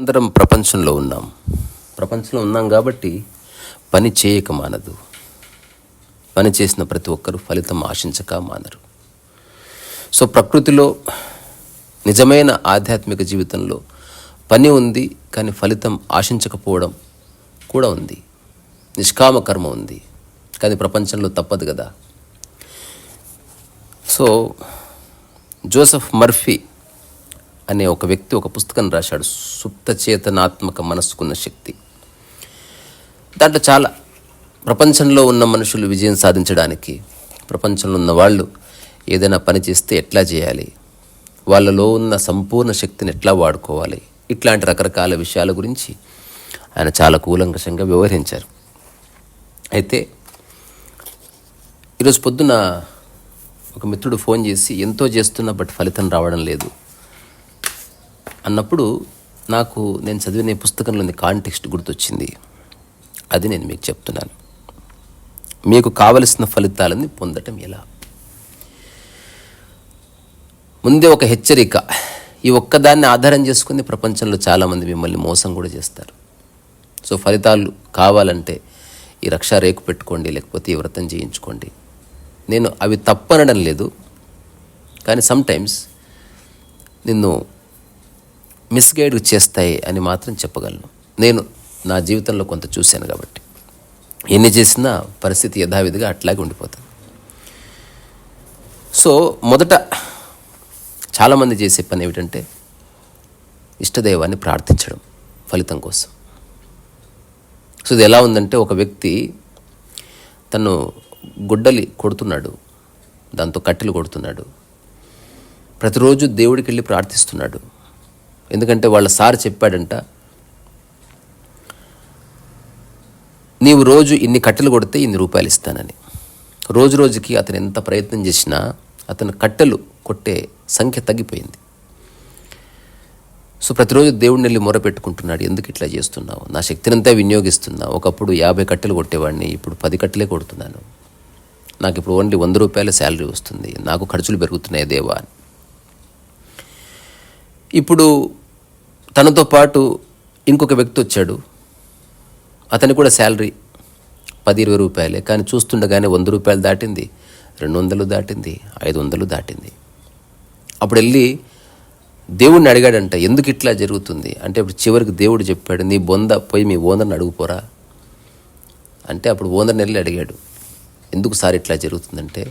అందరం ప్రపంచంలో ఉన్నాం. ప్రపంచంలో ఉన్నాం కాబట్టి పని చేయక మానదు. పని చేసిన ప్రతి ఒక్కరూ ఫలితం ఆశించక మానరు. సో ప్రకృతిలో నిజమైన ఆధ్యాత్మిక జీవితంలో పని ఉంది కానీ ఫలితం ఆశించకపోవడం కూడా ఉంది. నిష్కామ కర్మ ఉంది కానీ ప్రపంచంలో తప్పదు కదా. సో జోసెఫ్ మర్ఫీ అనే ఒక వ్యక్తి ఒక పుస్తకం రాశాడు సుప్తచేతనాత్మక మనస్సుకున్న శక్తి. దాంట్లో చాలా ప్రపంచంలో ఉన్న మనుషులు విజయం సాధించడానికి ప్రపంచంలో ఉన్న వాళ్ళు ఏదైనా పని చేస్తే ఎట్లా చేయాలి? వాళ్ళలో ఉన్న సంపూర్ణ శక్తిని ఎట్లా వాడుకోవాలి? ఇట్లాంటి రకరకాల విషయాల గురించి ఆయన చాలా కూలంకషంగా వ్యవహరించారు. అయితే ఈరోజు పొద్దున ఒక మిత్రుడు ఫోన్ చేసి ఎంతో చేస్తున్నా బట్ ఫలితం రావడం లేదు. అన్నప్పుడు నాకు నేను చదివిన పుస్తకంలోని కాంటెక్స్ట్ గుర్తొచ్చింది. అది నేను మీకు చెప్తున్నాను. మీకు కావలసిన ఫలితాలని పొందటం ఎలా? ముందే ఒక హెచ్చరిక. ఈ ఒక్కదాన్ని ఆధారం చేసుకుని ప్రపంచంలో చాలామంది మిమ్మల్ని మోసం కూడా చేస్తారు. సో ఫలితాలు కావాలంటే ఈ రక్షా రేకు పెట్టుకోండి లేకపోతే ఈ వ్రతం చేయించుకోండి. నేను అవి తప్పనడం లేదు. కానీ సమ్టైమ్స్ నిన్ను మిస్గైడ్ చేస్తాయి అని మాత్రం చెప్పగలను. నేను నా జీవితంలో కొంత చూశాను కాబట్టి. ఎన్ని చేసినా పరిస్థితి యథావిధిగా అట్లాగే ఉండిపోతుంది. సో మొదట చాలామంది చేసే పని ఏమిటంటే ఇష్టదైవాన్ని ప్రార్థించడం ఫలితం కోసం. సో ఇది ఎలా ఉందంటే ఒక వ్యక్తి తను గుడ్డలి కొడుతున్నాడు దాంతో కట్టెలు కొడుతున్నాడు. ప్రతిరోజు దేవుడికి వెళ్ళి ప్రార్థిస్తున్నాడు. ఎందుకంటే వాళ్ళ సార్ చెప్పాడంట నీవు రోజు ఇన్ని కట్టెలు కొడితే ఇన్ని రూపాయలు ఇస్తానని. రోజు రోజుకి అతను ఎంత ప్రయత్నం చేసినా అతను కట్టెలు కొట్టే సంఖ్య తగ్గిపోయింది. సో ప్రతిరోజు దేవుడిని వెళ్ళి మొర పెట్టుకుంటున్నాడు. ఎందుకు ఇట్లా చేస్తున్నావు? నా శక్తినంతా వినియోగిస్తున్నా. ఒకప్పుడు యాభై కట్టెలు కొట్టేవాడిని ఇప్పుడు పది కట్టెలే కొడుతున్నాను. నాకు ఇప్పుడు ఓన్లీ వంద రూపాయల శాలరీ వస్తుంది. నాకు ఖర్చులు పెరుగుతున్నాయి దేవా అని. ఇప్పుడు తనతో పాటు ఇంకొక వ్యక్తి వచ్చాడు. అతనికి కూడా శాలరీ పది ఇరవై రూపాయలే కానీ చూస్తుండగానే వంద రూపాయలు దాటింది రెండు వందలు దాటింది ఐదు వందలు దాటింది. అప్పుడు వెళ్ళి దేవుడిని అడిగాడంట ఎందుకు ఇట్లా జరుగుతుంది? అంటే ఇప్పుడు చివరికి దేవుడు చెప్పాడు నీ బొంద పోయి మీ ఓనర్ని అడుగుపోరా. అంటే అప్పుడు ఓనర్ని వెళ్ళి అడిగాడు ఎందుకు సార్ ఇట్లా జరుగుతుందంటే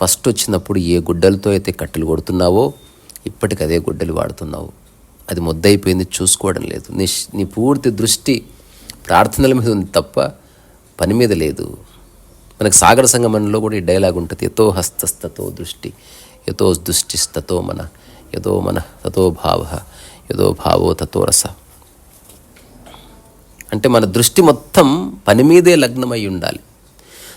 ఫస్ట్ వచ్చినప్పుడు ఏ గుడ్డలతో అయితే కట్టెలు కొడుతున్నావో ఇప్పటికి అదే గుడ్డలు వాడుతున్నావు. అది ముద్దయిపోయింది చూసుకోవడం లేదు. నీ నీ పూర్తి దృష్టి ప్రార్థనల మీద ఉంది తప్ప పని మీద లేదు. మనకు సాగర సంగమంలో కూడా ఈ డైలాగ్ ఉంటుంది ఎతో హస్తస్తతో దృష్టి యతో దృష్టిస్తతో మన యదో మన తతో భావ యదో భావో తతో రస. అంటే మన దృష్టి మొత్తం పని మీదే లగ్నమై ఉండాలి.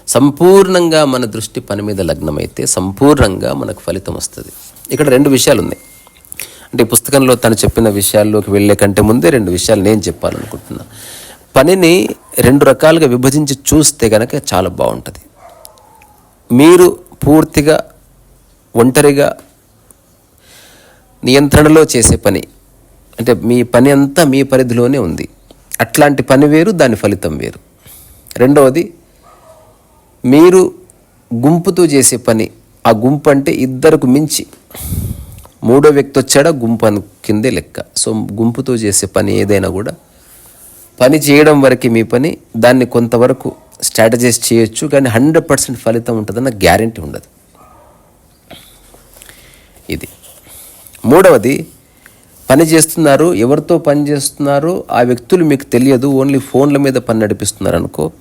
సంపూర్ణంగా మన దృష్టి పని మీద లగ్నమైతే సంపూర్ణంగా మనకు ఫలితం వస్తుంది. ఇక్కడ రెండు విషయాలు ఉన్నాయి అంటే పుస్తకంలో తను చెప్పిన విషయాల్లోకి వెళ్ళే కంటే ముందే రెండు విషయాలు నేను చెప్పాలనుకుంటున్నా. పనిని రెండు రకాలుగా విభజించి చూస్తే కనుక చాలా బాగుంటుంది. మీరు పూర్తిగా ఒంటరిగా నియంత్రణలో చేసే పని అంటే మీ పని అంతా మీ పరిధిలోనే ఉంది. అట్లాంటి పని వేరు దాని ఫలితం వేరు. రెండవది మీరు గుంపుతో చేసే పని ఆ గుంపు అంటే ఇద్దరికి మించి. మూడో వ్యక్తి వచ్చాడా? గుంపు అని కిందే లెక్క. సో గుంపుతో చేసే పని ఏదైనా కూడా. పని చేయడం వరకు మీ పని. దాన్ని కొంతవరకు స్ట్రాటజైజ్ చేయొచ్చు. కానీ హండ్రెడ్ పర్సెంట్ ఫలితం ఉంటుందన్న గ్యారంటీ ఉండదు. ఇది. మూడవది పని చేస్తున్నారు. ఎవరితో పని చేస్తున్నారు? ఆ వ్యక్తులు మీకు తెలియదు. ఓన్లీ ఫోన్ల మీద పని నడిపిస్తున్నారు అనుకో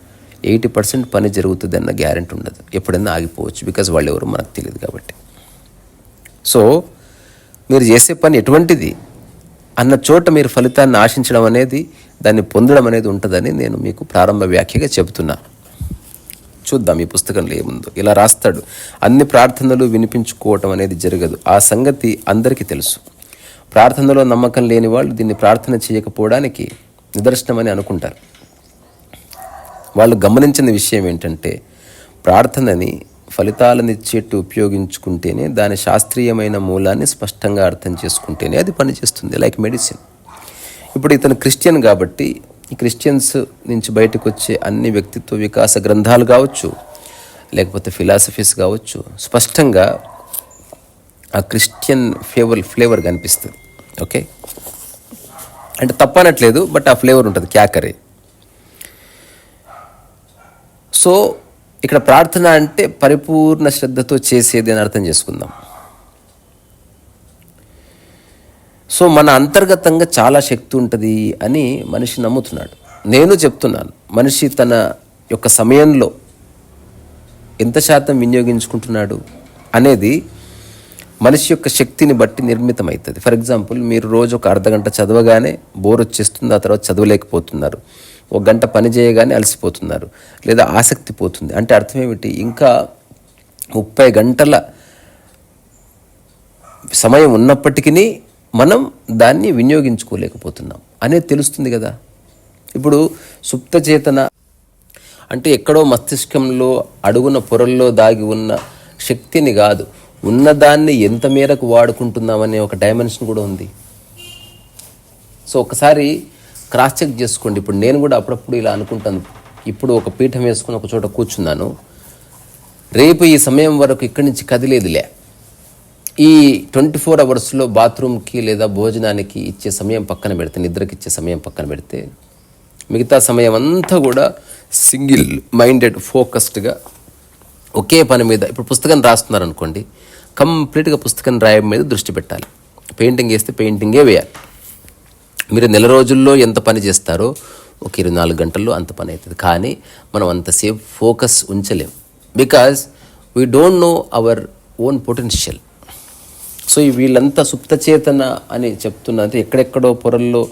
ఎయిటీ పర్సెంట్ పని జరుగుతుంది అన్న గ్యారెంటీ ఉండదు. ఎప్పుడైనా ఆగిపోవచ్చు. బికాజ్ వాళ్ళు ఎవరు మనకు తెలియదు కాబట్టి. సో మీరు చేసే పని ఎటువంటిది? అన్న చోట మీరు ఫలితాన్ని ఆశించడం అనేది దాన్ని పొందడం అనేది ఉంటుందని నేను మీకు ప్రారంభ వ్యాఖ్యగా చెబుతున్నా. చూద్దాం ఈ పుస్తకంలో ఏముందో. ఇలా రాస్తాడు అన్ని ప్రార్థనలు వినిపించుకోవటం అనేది జరగదు. ఆ సంగతి అందరికీ తెలుసు. ప్రార్థనలో నమ్మకం లేని వాళ్ళు దీన్ని ప్రార్థన చేయకపోవడానికి నిదర్శనమని అనుకుంటారు. వాళ్ళు గమనించిన విషయం ఏంటంటే ప్రార్థనని ఫలితాలనిచ్చేట్టు ఉపయోగించుకుంటేనే దాని శాస్త్రీయమైన మూలాన్ని స్పష్టంగా అర్థం చేసుకుంటేనే అది పనిచేస్తుంది లైక్ మెడిసిన్ ఇప్పుడు ఇతను క్రిస్టియన్ కాబట్టి ఈ క్రిస్టియన్స్ నుంచి బయటకు వచ్చే అన్ని వ్యక్తిత్వ వికాస గ్రంథాలు కావచ్చు లేకపోతే ఫిలాసఫీస్ కావచ్చు స్పష్టంగా ఆ క్రిస్టియన్ ఫ్లేవర్ ఫ్లేవర్ కనిపిస్తుంది ఓకే అంటే తప్పనట్లేదు బట్ ఆ ఫ్లేవర్ ఉంటుంది క్యాకరే సో ఇక్కడ ప్రార్థన అంటే పరిపూర్ణ శ్రద్ధతో చేసేది అని అర్థం చేసుకుందాం. సో మన అంతర్గతంగా చాలా శక్తి ఉంటుంది అని మనిషి నమ్ముతున్నాడు. నేను చెప్తున్నాను మనిషి తన యొక్క సమయంలో ఎంత శాతం వినియోగించుకుంటున్నాడు అనేది మనిషి యొక్క శక్తిని బట్టి నిర్మితమవుతుంది. ఫర్ ఎగ్జాంపుల్ మీరు రోజు ఒక అర్ధ గంట చదవగానే బోర్ వచ్చేస్తుంది ఆ తర్వాత చదవలేకపోతున్నారు. ఒక గంట పని చేయగానే అలసిపోతున్నారు లేదా ఆసక్తి పోతుంది. అంటే అర్థం ఏమిటి ఇంకా ముప్పై గంటల సమయం ఉన్నప్పటికీ మనం దాన్ని వినియోగించుకోలేకపోతున్నాం. అనేది తెలుస్తుంది కదా. ఇప్పుడు సుప్త చేతన అంటే ఎక్కడో మస్తిష్కంలో అడుగున పొరల్లో దాగి ఉన్న శక్తిని కాదు ఉన్నదాన్ని ఎంత మేరకు వాడుకుంటున్నామనే ఒక డైమెన్షన్ కూడా ఉంది. సో ఒకసారి క్రాస్ చెక్ చేసుకోండి. ఇప్పుడు నేను కూడా అప్పుడప్పుడు ఇలా అనుకుంటాను. ఇప్పుడు ఒక పీఠం వేసుకుని ఒక చోట కూర్చున్నాను. రేపు ఈ సమయం వరకు ఇక్కడి నుంచి కదిలేదులే. ఈ ట్వంటీ ఫోర్ అవర్స్లో బాత్రూమ్కి లేదా భోజనానికి ఇచ్చే సమయం పక్కన పెడితే నిద్రకి ఇచ్చే సమయం పక్కన పెడితే మిగతా సమయం అంతా కూడా సింగిల్ మైండెడ్ ఫోకస్డ్గా ఒకే పని మీద ఇప్పుడు పుస్తకం రాస్తున్నారు అనుకోండి కంప్లీట్గా పుస్తకం రాయడం మీద దృష్టి పెట్టాలి. పెయింటింగ్ వేస్తే పెయింటింగే వేయాలి. మీరు నెల రోజుల్లో ఎంత పని చేస్తారో ఒక ఇరవై నాలుగు గంటల్లో అంత పని అవుతుంది. కానీ మనం అంతసేపు focus ఉంచలేం. Because we don't know our own potential so వీళ్ళంతా సుప్తచేతన అని చెప్తున్నది ఎక్కడెక్కడో పొరల్లో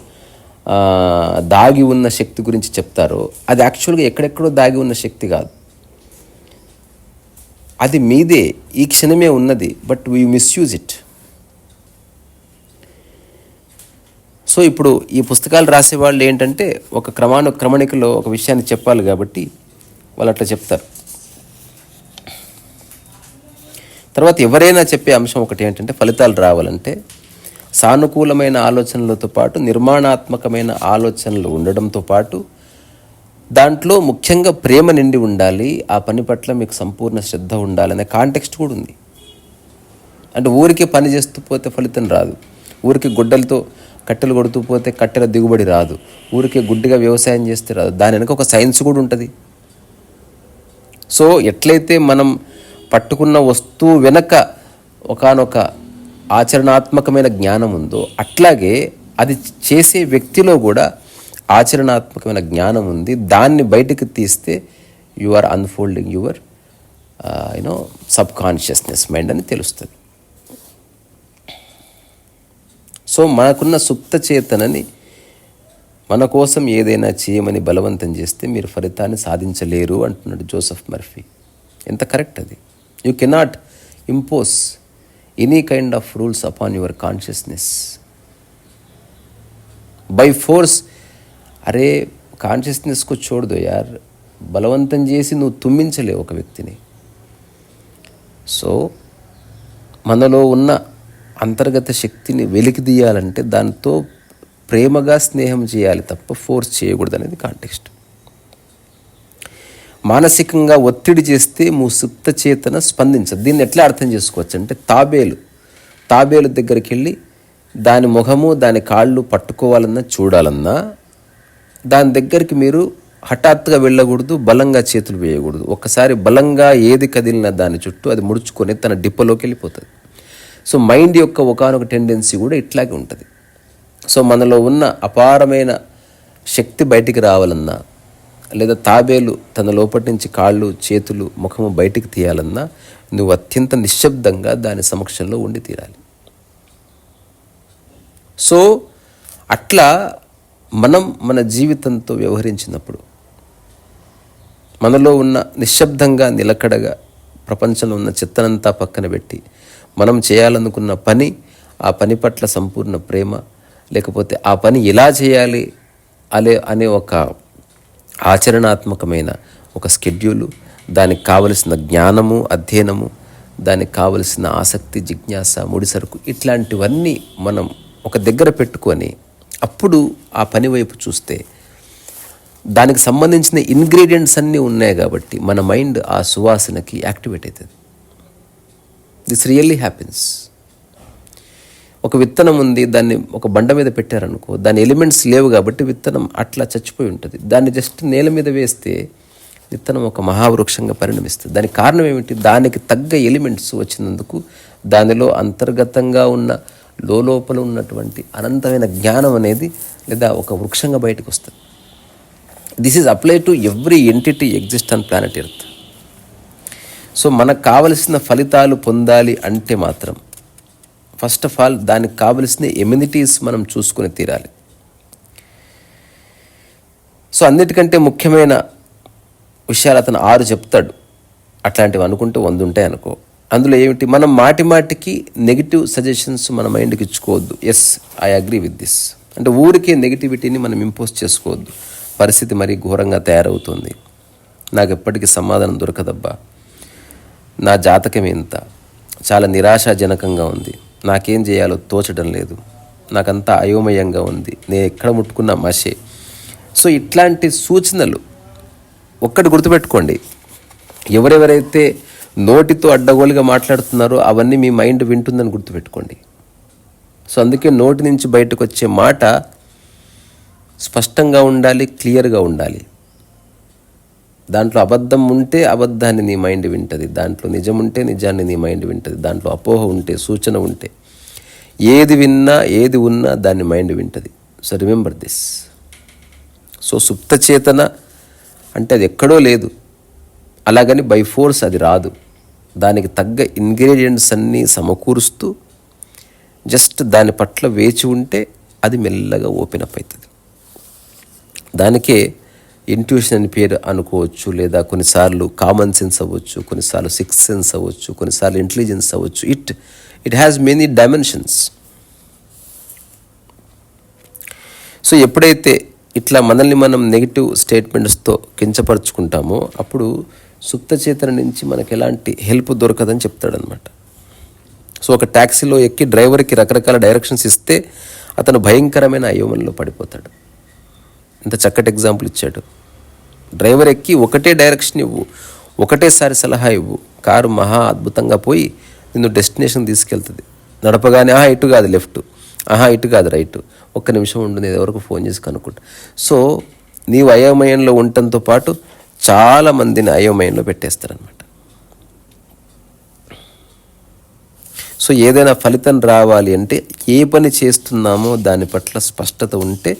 దాగి ఉన్న శక్తి గురించి చెప్తారో అది యాక్చువల్గా ఎక్కడెక్కడో దాగి ఉన్న శక్తి కాదు. అది మీదే ఈ క్షణమే ఉన్నది but we misuse it so ఇప్పుడు ఈ పుస్తకాలు రాసే వాళ్ళు ఏంటంటే ఒక క్రమాను క్రమణికలో ఒక విషయాన్ని చెప్పాలి కాబట్టి వాళ్ళు అట్లా చెప్తారు. తర్వాత ఎవరైనా చెప్పే అంశం ఒకటి ఏంటంటే ఫలితాలు రావాలంటే సానుకూలమైన ఆలోచనలతో పాటు నిర్మాణాత్మకమైన ఆలోచనలు ఉండడంతో పాటు దాంట్లో ముఖ్యంగా ప్రేమ నిండి ఉండాలి ఆ పని పట్ల మీకు సంపూర్ణ శ్రద్ధ ఉండాలనే కాంటెక్స్ట్ కూడా ఉంది. అంటే ఊరికే పని చేస్తూ పోతే ఫలితం రాదు. ఊరికి గుడ్డలతో కట్టెలు కొడుతూ పోతే కట్టెల దిగుబడి రాదు. ఊరికే గుడ్డిగా వ్యవసాయం చేస్తే రాదు. దాని వెనక ఒక సైన్స్ కూడా ఉంటుంది. సో ఎట్లయితే మనం పట్టుకున్న వస్తువు వెనక ఒకానొక ఆచరణాత్మకమైన జ్ఞానం ఉందో అట్లాగే అది చేసే వ్యక్తిలో కూడా ఆచరణాత్మకమైన జ్ఞానం ఉంది. దాన్ని బయటకు తీస్తే you are unfolding your you know subconsciousness mind అని తెలుస్తుంది. సో మనకున్న సుప్త చేతనని మన కోసం ఏదైనా చేయమని బలవంతం చేస్తే మీరు ఫలితాన్ని సాధించలేరు అంటున్నాడు జోసఫ్ మర్ఫీ. ఎంత కరెక్ట్ అది? You cannot impose any kind of rules upon your consciousness by force అరే కాన్షియస్నెస్కు చూడదు యార్ బలవంతం చేసి నువ్వు తుమ్మించలేవు ఒక వ్యక్తిని. సో మనలో ఉన్న అంతర్గత శక్తిని వెలికిదీయాలంటే దాంతో ప్రేమగా స్నేహం చేయాలి తప్ప ఫోర్స్ చేయకూడదు అనేది కాంటెక్స్ట్. మానసికంగా ఒత్తిడి చేస్తే ముసుప్త చేతన స్పందించదు దీన్ని ఎట్లా అర్థం చేసుకోవచ్చు అంటే తాబేలు. తాబేలు దగ్గరికి వెళ్ళి దాని ముఖము దాని కాళ్ళు పట్టుకోవాలన్నా చూడాలన్నా దాని దగ్గరికి మీరు హఠాత్తుగా వెళ్ళకూడదు బలంగా చేతులు వేయకూడదు. ఒక్కసారి బలంగా ఏది కదిలినా దాని చుట్టూ అది ముడుచుకొని తన డిప్పలోకి వెళ్ళిపోతుంది. సో మైండ్ యొక్క ఒకనొక టెండెన్సీ కూడా ఇట్లాగే ఉంటుంది. సో మనలో ఉన్న అపారమైన శక్తి బయటికి రావాలన్నా లేదా తాబేలు తన లోపటి నుంచి కాళ్ళు చేతులు ముఖము బయటికి తీయాలన్నా నువ్వు అత్యంత నిశ్శబ్దంగా దాని సమక్షంలో ఉండి తీరాలి. సో అట్లా మనం మన జీవితంతో వ్యవహరించినప్పుడు మనలో ఉన్న నిశ్శబ్దంగా నిలకడగా ప్రపంచంలో ఉన్న చెత్తనంతా పక్కన పెట్టి మనం చేయాలనుకున్న పని ఆ పని పట్ల సంపూర్ణ ప్రేమ లేకపోతే ఆ పని ఎలా చేయాలి అలే అనే ఒక ఆచరణాత్మకమైన ఒక స్కెడ్యూలు దానికి కావలసిన జ్ఞానము అధ్యయనము దానికి కావలసిన ఆసక్తి జిజ్ఞాస ముడిసరుకు ఇట్లాంటివన్నీ మనం ఒక దగ్గర పెట్టుకొని అప్పుడు ఆ పని వైపు చూస్తే దానికి సంబంధించిన ఇంగ్రీడియంట్స్ అన్నీ ఉన్నాయి కాబట్టి మన మైండ్ ఆ సువాసనకి యాక్టివేట్ అవుతుంది. This really happens. ఒక విత్తనం ఉంది దాన్ని ఒక బండ మీద పెట్టారనుకో దాని ఎలిమెంట్స్ లేవు కాబట్టి విత్తనం అట్లా చచ్చిపోయి ఉంటుంది. దాన్ని జస్ట్ నేల మీద వేస్తే విత్తనం ఒక మహావృక్షంగా పరిణమిస్తుంది. దానికి కారణం ఏమిటి? దానికి తగ్గ ఎలిమెంట్స్ వచ్చినందుకు దానిలో అంతర్గతంగా ఉన్న లోపల ఉన్నటువంటి అనంతమైన జ్ఞానం అనేది లేదా ఒక వృక్షంగా బయటకు వస్తుంది. This is apply to every entity exist on planet earth so మనకు కావలసిన ఫలితాలు పొందాలి అంటే మాత్రం ఫస్ట్ ఆఫ్ ఆల్ దానికి కావలసిన ఎమ్యూనిటీస్ మనం చూసుకుని తీరాలి. సో అన్నిటికంటే ముఖ్యమైన విషయాలు అతను ఆరు చెప్తాడు. అట్లాంటివి అనుకుంటూ వంద ఉంటాయి అనుకో. అందులో ఏమిటి? మనం మాటి మాటికి నెగిటివ్ సజెషన్స్ మన మైండ్కి ఇచ్చుకోవద్దు. Yes I agree with this అంటే ఊరికే నెగిటివిటీని మనం ఇంపోజ్ చేసుకోవద్దు. పరిస్థితి మరీ ఘోరంగా తయారవుతుంది. నాకు ఎప్పటికీ సమాధానం దొరకదబ్బా. నా జాతకం ఇంత. చాలా నిరాశాజనకంగా ఉంది. నాకేం చేయాలో తోచడం లేదు. నాకంతా అయోమయంగా ఉంది. నేను ఎక్కడ ముట్టుకున్న మషే. సో ఇట్లాంటి సూచనలు ఒక్కటి గుర్తుపెట్టుకోండి. ఎవరెవరైతే నోటితో అడ్డగోలుగా మాట్లాడుతున్నారో అవన్నీ మీ మైండ్ వింటుందని గుర్తుపెట్టుకోండి. సో అందుకే నోటి నుంచి బయటకు వచ్చే మాట స్పష్టంగా ఉండాలి క్లియర్గా ఉండాలి. దాంట్లో అబద్ధం ఉంటే అబద్ధాన్ని నీ మైండ్ వింటుంది. దాంట్లో నిజం ఉంటే నిజాన్ని నీ మైండ్ వింటది. దాంట్లో అపోహ ఉంటే సూచన ఉంటే ఏది విన్నా ఏది ఉన్నా దాన్ని mind వింటది. So remember this. So సుప్త చేతన అంటే అది ఎక్కడో లేదు. అలాగని బై ఫోర్స్ అది రాదు. దానికి తగ్గ ఇంగ్రీడియంట్స్ అన్నీ సమకూరుస్తూ జస్ట్ దాని పట్ల వేచి ఉంటే అది మెల్లగా ఓపెన్ అప్ అవుతుంది. దానికే ఇంట్యూషన్ అని పేరు అనుకోవచ్చు లేదా కొన్నిసార్లు కామన్ సెన్స్ అవ్వచ్చు కొన్నిసార్లు సిక్స్ సెన్స్ అవ్వచ్చు కొన్నిసార్లు ఇంటెలిజెన్స్ అవ్వచ్చు. It it has many dimensions so ఎప్పుడైతే ఇట్లా మనల్ని మనం నెగిటివ్ స్టేట్మెంట్స్తో కించపరుచుకుంటామో అప్పుడు సుప్త చేతన నుంచి మనకి ఎలాంటి హెల్ప్ దొరకదని చెప్తాడనమాట సో ఒక ట్యాక్సీలో ఎక్కి డ్రైవర్కి రకరకాల డైరెక్షన్స్ ఇస్తే అతను భయంకరమైన అయోమనలో పడిపోతాడు. ఇంత చక్కటి ఎగ్జాంపుల్ ఇచ్చాడు. డ్రైవర్ ఎక్కి ఒకటే డైరెక్షన్ ఇవ్వు ఒకటేసారి సలహా ఇవ్వు. కారు మహా అద్భుతంగా పోయి నిన్ను డెస్టినేషన్ తీసుకెళ్తుంది. నడపగానే ఆహా ఇటు కాదు లెఫ్ట్. ఆహా ఇటు కాదు రైట్. ఒక్క నిమిషం ఉంటుంది నేను ఎవరికి ఫోన్ చేసి కనుక్కుంటా. సో నీవు అయోమయంలో ఉండటంతో పాటు చాలా మందిని అయోమయంలో పెట్టేస్తారనమాట సో ఏదైనా ఫలితం రావాలి అంటే ఏ పని చేస్తున్నామో దాని పట్ల స్పష్టత ఉంటే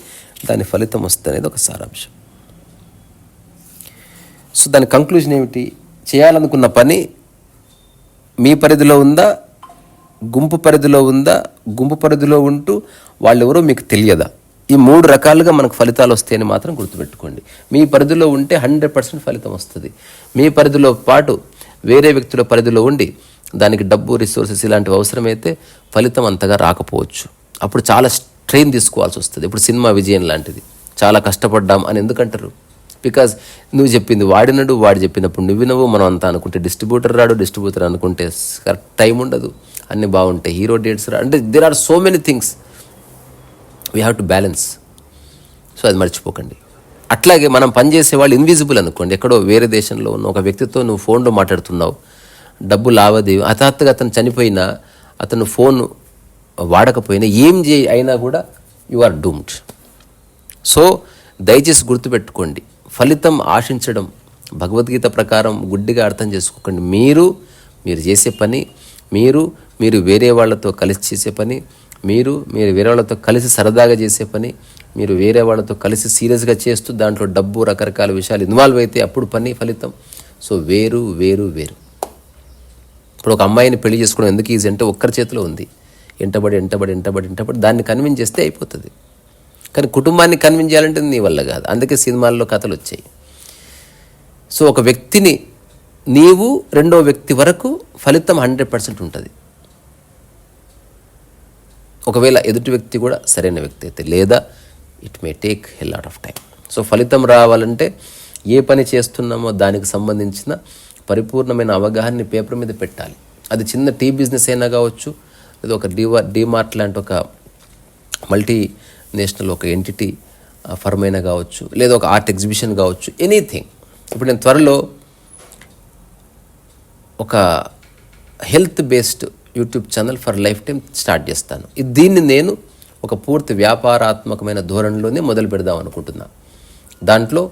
దాని ఫలితం వస్తుంది అనేది ఒక సారాంశం. సో దాని కంక్లూజన్ ఏమిటి? చేయాలనుకున్న పని మీ పరిధిలో ఉందా? గుంపు పరిధిలో ఉందా? గుంపు పరిధిలో ఉంటూ వాళ్ళెవరో మీకు తెలియదా? ఈ మూడు రకాలుగా మనకు ఫలితాలు వస్తాయని మాత్రం గుర్తుపెట్టుకోండి. మీ పరిధిలో ఉంటే హండ్రెడ్ పర్సెంట్ ఫలితం వస్తుంది. మీ పరిధిలో పాటు వేరే వ్యక్తుల పరిధిలో ఉండి దానికి డబ్బు రిసోర్సెస్ ఇలాంటివి అవసరమైతే ఫలితం అంతగా రాకపోవచ్చు. అప్పుడు చాలా స్ట్రెయిన్ తీసుకోవాల్సి వస్తుంది. ఇప్పుడు సినిమా విజయం లాంటిది. చాలా కష్టపడ్డాం అని ఎందుకంటారు? బికాజ్ నువ్వు చెప్పింది వాడినడు వాడు చెప్పినప్పుడు నువ్వు వినవు మనం అంతా అనుకుంటే డిస్ట్రిబ్యూటర్ రాడు డిస్ట్రిబ్యూటర్ అనుకుంటే కరెక్ట్ టైం ఉండదు. అన్నీ బాగుంటాయి. హీరో డేట్స్ రా అంటే there are so many things we have to balance so అది మర్చిపోకండి. అట్లాగే మనం పనిచేసే వాళ్ళు ఇన్విజిబుల్ అనుకోండి. ఎక్కడో వేరే దేశంలో ఉన్న ఒక వ్యక్తితో నువ్వు ఫోన్లో మాట్లాడుతున్నావు. డబ్బు లావాదేవీ హఠాత్తుగా అతను చనిపోయినా అతను ఫోన్ వాడకపోయినా ఏం చేయి అయినా కూడా యు ఆర్ డూమ్డ్ సో దయచేసి గుర్తుపెట్టుకోండి. ఫలితం ఆశించడం భగవద్గీత ప్రకారం గుడ్డిగా అర్థం చేసుకోకండి. మీరు మీరు చేసే పని మీరు మీరు వేరే వాళ్ళతో కలిసి చేసే పని మీరు మీరు వేరే వాళ్ళతో కలిసి సరదాగా చేసే పని మీరు వేరే వాళ్ళతో కలిసి సీరియస్గా చేస్తూ దాంట్లో డబ్బు రకరకాల విషయాలు ఇన్వాల్వ్ అయితే అప్పుడు పని ఫలితం. సో వేరు వేరు వేరు. ఇప్పుడు ఒక అమ్మాయిని పెళ్ళి చేసుకోవడం ఎందుకు ఈజీ అంటే ఒక్కరి చేతిలో ఉంది. ఎంటబడి ఎంటబడి ఎంటబడి ఎంటబడి దాన్ని కన్విన్స్ చేస్తే అయిపోతుంది. కానీ కుటుంబాన్ని కన్విన్స్ చేయాలంటే నీ వల్ల కాదు. అందుకే సినిమాల్లో కథలు వచ్చాయి. సో ఒక వ్యక్తిని నీవు రెండో వ్యక్తి వరకు ఫలితం హండ్రెడ్ పర్సెంట్ ఉంటుంది. ఒకవేళ ఎదుటి వ్యక్తి కూడా సరైన వ్యక్తి అయితే లేదా it may take a lot of time so ఫలితం రావాలంటే ఏ పని చేస్తున్నామో దానికి సంబంధించిన పరిపూర్ణమైన అవగాహనని పేపర్ మీద పెట్టాలి. అది చిన్న టీ బిజినెస్ అయినా కావచ్చు లేదా ఒక డీవా డీమార్ట్ లాంటి ఒక మల్టీ నేషనల్ ఒక ఎంటిటీ ఫర్మ్ అయినా కావచ్చు లేదా ఒక ఆర్ట్ ఎగ్జిబిషన్ కావచ్చు ఎనీథింగ్ ఇప్పుడు నేను త్వరలో ఒక health based YouTube channel for lifetime start చేస్తాను. ఇది దీన్ని నేను ఒక పూర్తి వ్యాపారాత్మకమైన ధోరణిలోనే మొదలు పెడదాం అనుకుంటున్నా. దాంట్లో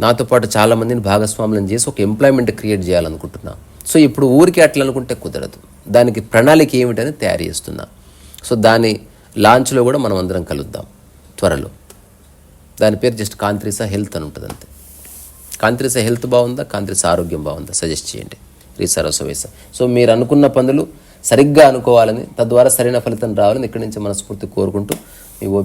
నాతో పాటు చాలామందిని భాగస్వాములను చేసి ఒక ఎంప్లాయ్మెంట్ క్రియేట్ చేయాలనుకుంటున్నా. సో ఇప్పుడు ఊరికి అట్లా అనుకుంటే కుదరదు. దానికి ప్రణాళిక ఏమిటని తయారు చేస్తున్నా. సో దాని లాంచ్లో కూడా మనం అందరం కలుద్దాం త్వరలో. దాని పేరు జస్ట్ కాంత్రిసా హెల్త్ అని ఉంటుంది అంతే. కాంత్రిస హెల్త్ బాగుందా? కాంత్రిస ఆరోగ్యం బాగుందా? సజెస్ట్ చేయండి. రీసరసవేస సో మీరు అనుకున్న పనులు సరిగ్గా అనుకోవాలని తద్వారా సరైన ఫలితం రావాలని ఇక్కడి నుంచి మనస్ఫూర్తి కోరుకుంటూ మీ ఓపిక